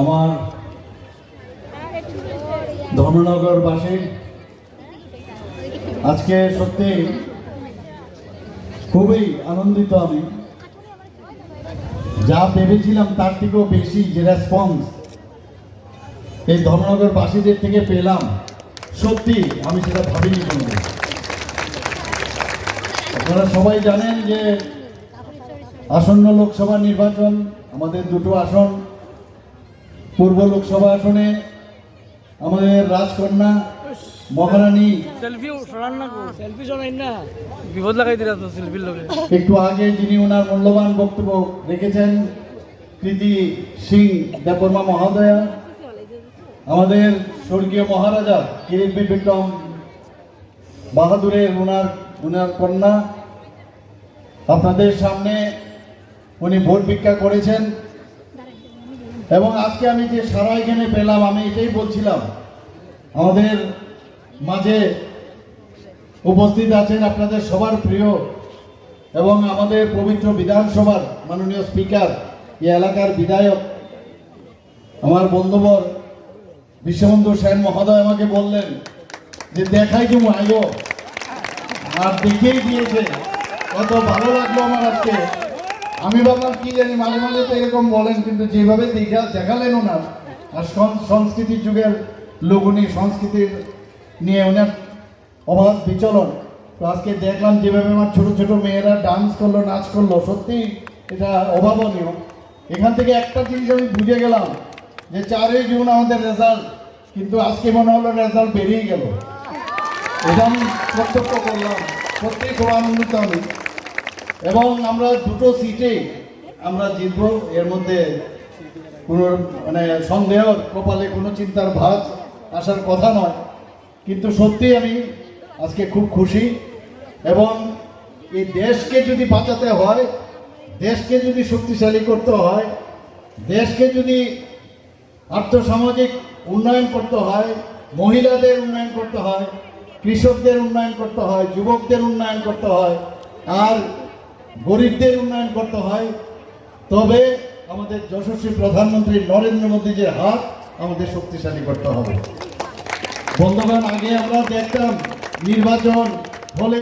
আমার ধর্মনগরবাসী, আজকে সত্যি খুবই আনন্দিত আমি। যা ভেবেছিলাম তার থেকেও বেশি যে রেসপন্স এই ধর্মনগরবাসীদের থেকে পেলাম, সত্যি আমি সেটা ভাবিনি কোনোদিন। আপনারা সবাই জানেন যে আসন্ন লোকসভা নির্বাচন, আমাদের দুটো আসন পূর্ব লোকসভা আসনে আমাদের রাজকন্যা মহারানী বিপদ লাগাই দিলা তো সেলফির লগে। একটু আগে যিনি ওনার মূল্যবান বক্তব্য রেখেছেন কৃতি সিং দেববর্মা মহোদয়া আমাদের স্বর্গীয় মহারাজা কিরিট বিক্রম বাহাদুরের ওনার ওনার কন্যা। আপনাদের সামনে উনি ভোট ভিক্ষা করেছেন। এবং আজকে আমি যে সারা এখানে পেলাম, আমি এটাই বলছিলাম। আমাদের মাঝে উপস্থিত আছেন আপনাদের সবার প্রিয় এবং আমাদের পবিত্র বিধানসভার মাননীয় স্পিকার এই এলাকার বিধায়ক, আমার বন্ধুবর বিশ্ববন্ধু সেন মহোদয় আমাকে বললেন যে, দেখাই তুমি আয়ো আর দেখিয়েই দিয়েছে। কত ভালো লাগল আমার আজকে। আমি ভাবলাম কি জানি, মাঝে মাঝে তো এরকম বলেন, কিন্তু যেভাবে দেখা দেখালেন ওনার, আর সংস্কৃতির যুগের লোক উনি সংস্কৃতির নিয়ে ওনার অবাধ বিচলন। তো আজকে দেখলাম যেভাবে আমার ছোট ছোট মেয়েরা ডান্স করল, নাচ করল, সত্যি এটা অভাবনীয়। এখান থেকে একটা জিনিস আমি বুঝে গেলাম, যে চারই জুন আমাদের রেজাল্ট কিন্তু আজকে মনে হলো রেজাল্ট বেরিয়ে গেল। এটা আমি প্রত্যক্ষ করলাম। সত্যি খুব আনন্দিত আমি। এবং আমরা দুটো সিটে আমরা জিতব। এর মধ্যে কোনো মানে সন্দেহ, কপালে কোনো চিন্তার ভাগ আসার কথা নয়। কিন্তু সত্যি আমি আজকে খুব খুশি। এবং এই দেশকে যদি বাঁচাতে হয়, দেশকে যদি শক্তিশালী করতে হয়, দেশকে যদি আর্থসামাজিক উন্নয়ন করতে হয়, মহিলাদের উন্নয়ন করতে হয়, কৃষকদের উন্নয়ন করতে হয়, যুবকদের উন্নয়ন করতে হয়, আর গরিবদের উন্নয়ন করতে হয়। তবে আমাদের যশস্বী প্রধানমন্ত্রী নরেন্দ্র মোদীজির হাত আমাদের শক্তিশালী করতে হবে। বন্ধুগণ, আগে আমরা দেখতাম নির্বাচন হলে